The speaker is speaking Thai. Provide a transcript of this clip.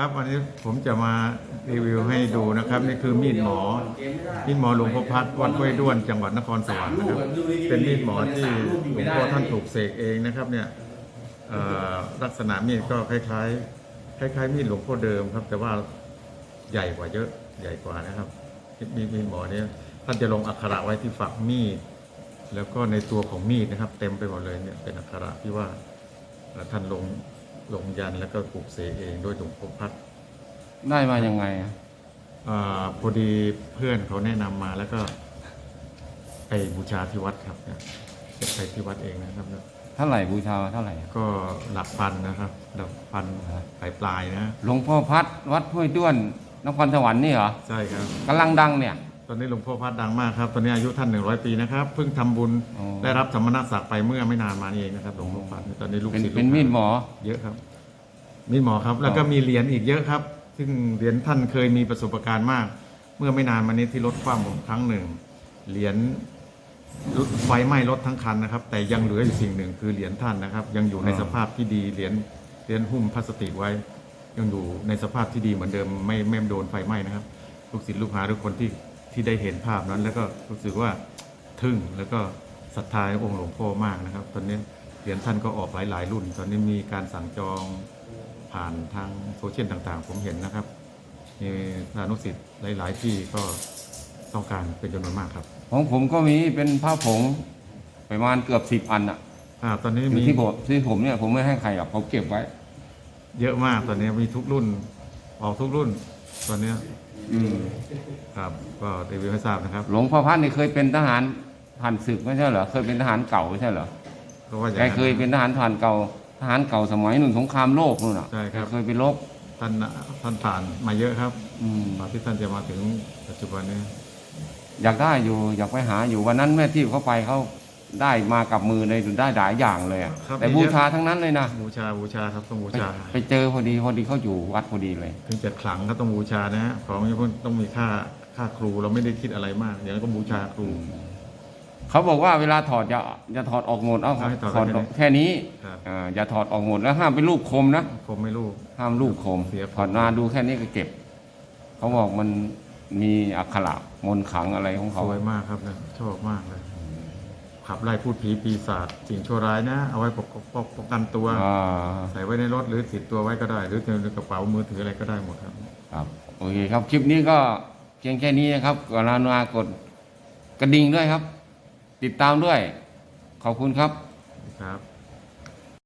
ครับวันนี้ผมจะมารีวิวให้ดูนะครับ นี่คือมีดหมอ มีดหมอหลวงพ่อพัดวัดห้วยด้วนจังหวัดนครสวรรค์นะครับ เป็นมีดหมอที่หลวงพ่อท่านปลูกเสกเองนะครับเนี่ยลักษณะมีดก็คล้ายๆ คล้ายๆ มีดหลวงพ่อเดิมครับ แต่ว่าใหญ่กว่าเยอะใหญ่กว่านะครับมีดมีดหมอเนี่ยท่านจะลงอักขระไว้ที่ฝักมีด แล้วก็ในตัวของมีดนะครับ เต็มไปหมดเลยเนี่ยเป็นอักขระที่ว่าท่านลง ลงยันต์แล้วก็ปลูกเสกเองโดยหลวงพ่อพัดได้มายังไงอะอาพอดีเพื่อนเขาแนะนำมาแล้วก็ไปบูชาที่วัดครับเนี่ยจะไปที่วัดเองนะครับเนี่ยเท่าไหร่บูชาเท่าไหร่อะก็หลักพันนะครับหลักพันปลายปลายๆนะ หลวงพ่อพัดวัดห้วยด้วนนครสวรรค์นี่เหรอใช่ครับ กำลังดังเนี่ย ตอนนี้หลวงพ่อพัดดังมากครับ ตอนนี้อายุท่านหนึ่งร้อยปีนะครับ เพิ่งทำบุญอ๋อ ได้รับสมณศักดิ์ไปเมื่อไม่นานมานี่เองนะครับหลวงพ่อพัดตอนนี้ลูกเป็นศิษย์เป็นลูกหา มีดหมอ เยอะครับ มีดหมอครับ แล้วก็มีเหรียญอีกเยอะครับ ซึ่งเหรียญท่านเคยมีประสบการณ์มาก เมื่อไม่นานมานี้ที่รถคว่ำผมครั้งหนึ่ง เหรียญไฟไหม้รถทั้งคันนะครับ แต่ยังเหลืออยู่สิ่งหนึ่งคือเหรียญท่านนะครับ ยังอยู่ในอ่า สภาพที่ดี เหรียญ เหรียญหุ้มพลาสติกไว้ ยังอยู่ในสภาพที่ดีเหมือนเดิม ไม่ไม่โดนไฟไหม้นะครับ ลูกศิษย์ลูกหาทุกคนที่ ที่ได้เห็นภาพนั้น แล้วก็รู้สึกว่าทึ่งแล้วก็ศรัทธาในองค์หลวงพ่อมากนะครับ ตอนนี้เหรียญท่านก็ออกหลายๆ รุ่น ตอนนี้มีการสั่งจองผ่านทางโซเชียลต่างๆ ผมเห็นนะครับมีสานุสิทธิ์หลาย ๆ ที่ก็ต้องการเป็นจำนวนมากครับ ของผมก็มีเป็นผ้าผงประมาณเกือบสิบอันอะอ่าตอนนี้อยู่มีที่ผมที่ผมเนี่ยผมไม่ให้ใครหรอกผมเก็บไว้ เยอะมากตอนนี้มีทุกรุ่นออกทุกรุ่นตอนนี้ อืมครับ ก็รีวิวให้ทราบนะครับหลวงพ่อพัดนี่เคยเป็นทหารผ่านศึกไม่ใช่เหรอ เคยเป็นทหารเก่าไม่ใช่เหรอก็ว่าอย่างแกนั้น เคยเป็นทหารผ่านเก่า ทหารเก่าสมัยหนึ่งสงครามโลกนู่นน่ะใช่ครับ แกเคยไปรบท่านท่านผ่านมาเยอะครับอืม กว่าที่ท่านจะมาถึงปัจจุบันนี้ อยากได้อยู่อยากไปหาอยู่วันนั้นแม่ที่เขาไปเขา ได้มากับมือเลยได้หลายอย่างเลยอะครับ แต่มีบูเยอะชาทั้งนั้นเลยนะบูชาบูชาครับต้องบูไปชา ไปเจอพอดีพอดีเขาอยู่วัดพอดีเลย ถึงจะขลังก็ต้องบูชานะฮะของอย่างพวกต้องมีค่าค่าครูเราไม่ได้คิดอะไรมากอย่างนั้นก็บูชาครู เขาบอกว่าเวลาถอดอย่าอย่าถอดออกหมดเอาให้ถอดถอดแค่นี้แค่นี้ครับ อ่าอย่าถอดออกหมดแล้วห้ามเป็นลูกคมนะคมไม่ลูกห้ามลูกคมเสียถอดมาดูแค่นี้ก็เก็บ เขาบอกมันมีอักขระมนต์ขลังอะไรของสเขาวยมากครับนะชอบมากเลย ขับไล่พูดผีปีศาจสิ่งชั่วร้ายนะ เอาไว้ปกปกป้องกันตัว อ่าใส่ไว้ในรถหรือติดตัวไว้ก็ได้ หรือในกระเป๋ามือถืออะไรก็ได้หมดครับ ครับโอเคครับคลิปนี้ก็เพียงแค่นี้นะครับกรุณากดกระดิ่งด้วยครับ ติดตามด้วย ขอบคุณครับ ครับ